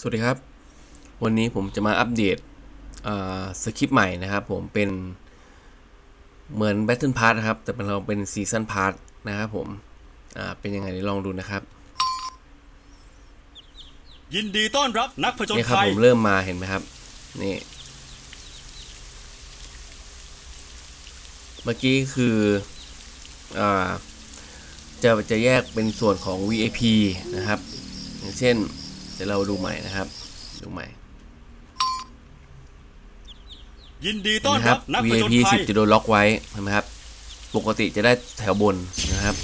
สวัสดีครับ วันนี้ผมจะมาอัปเดตอ่าสคริปต์ใหม่นะครับผมเป็นเหมือน Battle Pass นะครับ แต่เป็นเราเป็น Season Pass นะครับผมอ่าเป็นยังไงเดี๋ยวลองดูนะครับ ยินดีต้อนรับนักผจญนี่ครับภัยผมเริ่มมาเห็นไหมครับ นี่ เมื่อกี้คืออ่าจะจะแยกเป็นส่วนของ VIP นะครับ อย่างเช่นเดี๋ยวเราดูใหม่นะครับ ดูใหม่ยินดีต้อนนะครัรับบนักผจญ VIP ภัย 10จะโดนล็อกไว้ใช่ไหมครับ ปกติจะได้แถวบนนะครับ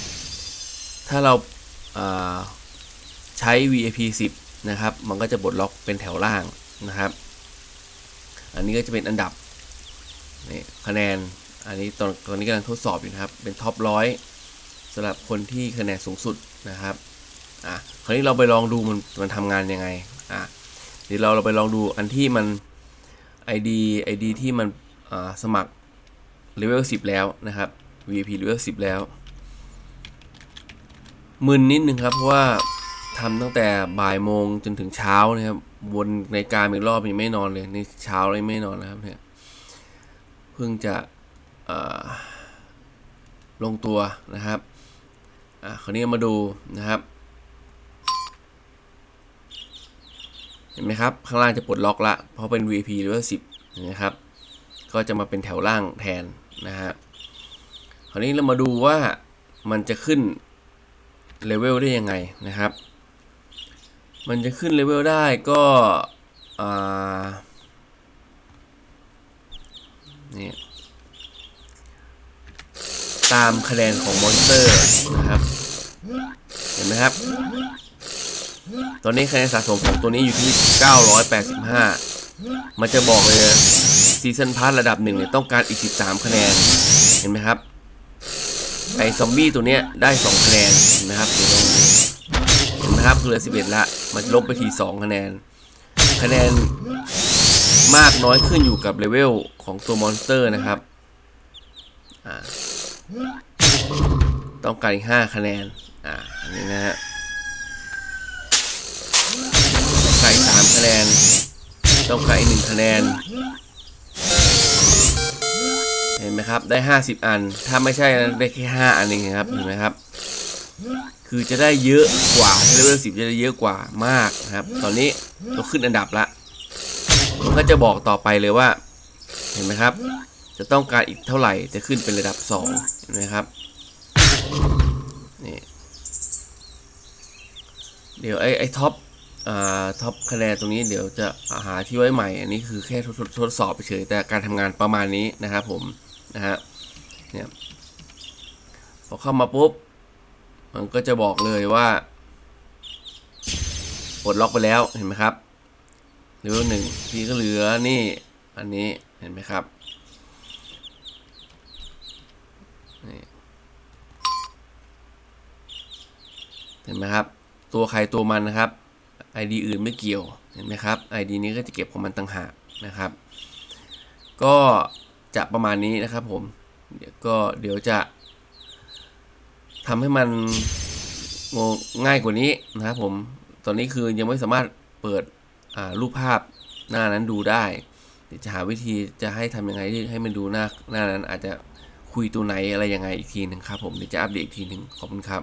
ถ้าเราอ่าใช้ VIP 10 นะครับ มันก็จะปลดล็อกเป็นแถวล่างนะครับ อันนี้ก็จะเป็นอันดับนี่คะแนน อันนี้ตอนตอนนี้กำลังทดสอบอยู่นะครับ เป็นท็อปร้อยสำหรับคนที่คะแนนสูงสุดนะครับ อะคราวนี้เราไปลองดูมันมันทำงานยังไงอะเดี๋ยวเราเราไปลองดูอันที่มัน ID ID ที่มันอ่าสมัครเลเวล10 แล้วนะครับ VIP เลเวล10 แล้วมึนนิดนึงครับเพราะว่าทำตั้งแต่บ่ายโมงจนถึงเช้านะครับวนในการอีกรอบยังไม่นอนเลยในเช้าเลยไม่นอนนะครับเนี่ยเพิ่งจะลงตัวนะครับอะคราวนี้มาดูนะครับ เห็นไหมครับ ข้างล่างจะปลดล็อกละ เพราะเป็น VP หรือว่า10นะครับ ก็จะมาเป็นแถวล่างแทนนะฮะ คราวนี้เรามาดูว่ามันจะขึ้นเลเวลได้ยังไงนะครับ มันจะขึ้นเลเวลได้ก็นี่ตามคะแนนของมอนสเตอร์นะครับ เห็นไหมครับ ตอนนี้คะแนนสะสมของตัวนี้อยู่ที่ 985 มันจะบอกเลยนะซีซันพาร์ระดับหนึ่งเนี่ยต้องการอีก 13 คะแนน เห็นไหมครับ ไอซอมบี้ตัวเนี้ยได้ 2 คะแนนเห็นไหมครับเดี๋ยวลองดูเห็นไหมครับเหลือ 11 ละ มันลบไปที2คะแนน คะแนนมากน้อยขึ้นอยู่กับเลเวลของตัวมอนสเตอร์นะครับ ต้องการอีก 5 คะแนน อ่า อันนี้นะฮะ แนน ต้องการอีกหนึ่งคะแนน เห็นไหมครับ ได้ห้าสิบอัน ถ้าไม่ใช่นะได้แค่ห้าอันเองครับ เห็นไหมครับ คือจะได้เยอะกว่าเลเวลสิบจะได้เยอะกว่ามากนะครับ ตอนนี้เราขึ้นอันดับละมันก็จะบอกต่อไปเลยว่า เห็นไหมครับ จะต้องการอีกเท่าไหร่จะขึ้นเป็นระดับสองเห็นไหมครับนี่เดี๋ยวไอ้ไอ้ท็อป ท็อปคะแนนตรงนี้เดี๋ยวจะหาที่ไว้ใหม่ อันนี้คือแค่ทดทดสอบเฉยแต่การทำงานประมาณนี้นะครับผมนะฮะเนี่ยพอเข้ามาปุ๊บ มันก็จะบอกเลยว่าปลดล็อกไปแล้วเห็นไหมครับเลเวลหนึ่งที่ก็เหลือนี่อันนี้เห็นไหมครับเห็นไหมครับ ตัวใครตัวมันนะครับ ID อื่นไม่เกี่ยว เห็นไหมครับ ID นี้ก็จะเก็บของมันต่างหากนะครับ ก็จะประมาณนี้นะครับผม เดี๋ยวก็เดี๋ยวจะทำให้มันง,ง่ายกว่านี้นะครับผม ตอนนี้คือยังไม่สามารถเปิดรูปภาพหน้านั้นดูได้ เดี๋ยวจะหาวิธีจะให้ทำยังไงที่ให้มันดูหน้าหน้านั้นอาจจะคุยตัวไหนอะไรยังไงอีกทีหนึ่งครับผม เดี๋ยวจะอัปเดตอีกทีหนึ่งขอบคุณครับ